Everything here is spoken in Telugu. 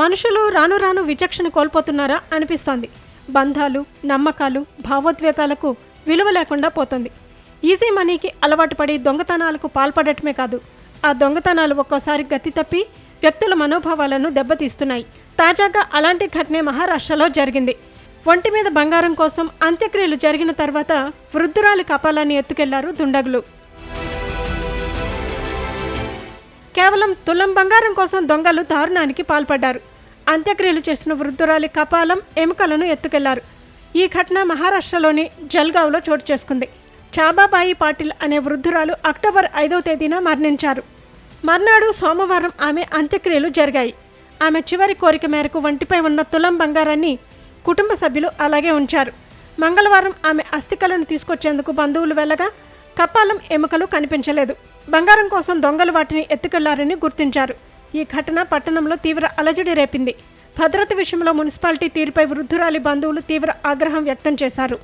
మనుషులు రాను రాను విచక్షణ కోల్పోతున్నారా అనిపిస్తోంది. బంధాలు నమ్మకాలు భావోద్వేగాలకు విలువ లేకుండా పోతుంది. ఈజీ మనీకి అలవాటు పడి దొంగతనాలకు పాల్పడటమే కాదు ఆ దొంగతనాలు ఒక్కోసారి గతి తప్పి వ్యక్తుల మనోభావాలను దెబ్బతీస్తున్నాయి. తాజాగా అలాంటి ఘటనే మహారాష్ట్రలో జరిగింది. ఒంటి మీద బంగారం కోసం అంత్యక్రియలు జరిగిన తర్వాత వృద్ధురాలు కపాలాన్ని ఎత్తుకెళ్ళారు దుండగులు. కేవలం తులం బంగారం కోసం దొంగలు దారుణానికి పాల్పడ్డారు. అంత్యక్రియలు చేసిన వృద్ధురాలి కపాలం ఎముకలను ఎత్తుకెళ్ళారు. ఈ ఘటన మహారాష్ట్రలోని జల్గావ్లో చోటు చేసుకుంది. చాబాబాయి పాటిల్ అనే వృద్ధురాలు అక్టోబర్ ఐదవ తేదీన మరణించారు. మర్నాడు సోమవారం ఆమె అంత్యక్రియలు జరిగాయి. ఆమె చివరి కోరిక మేరకు వంటిపై ఉన్న తులం బంగారాన్ని కుటుంబ సభ్యులు అలాగే ఉంచారు. మంగళవారం ఆమె అస్థికలను తీసుకొచ్చేందుకు బంధువులు వెళ్ళగా కపాలం ఎముకలు కనిపించలేదు. బంగారం కోసం దొంగలు వాటిని ఎత్తుకెళ్ళారని గుర్తించారు. ఈ ఘటన పట్టణంలో తీవ్ర అలజడి రేపింది. భద్రత విషయంలో మున్సిపాలిటీ తీరుపై వృద్ధురాలి బంధువులు తీవ్ర ఆగ్రహం వ్యక్తం చేశారు.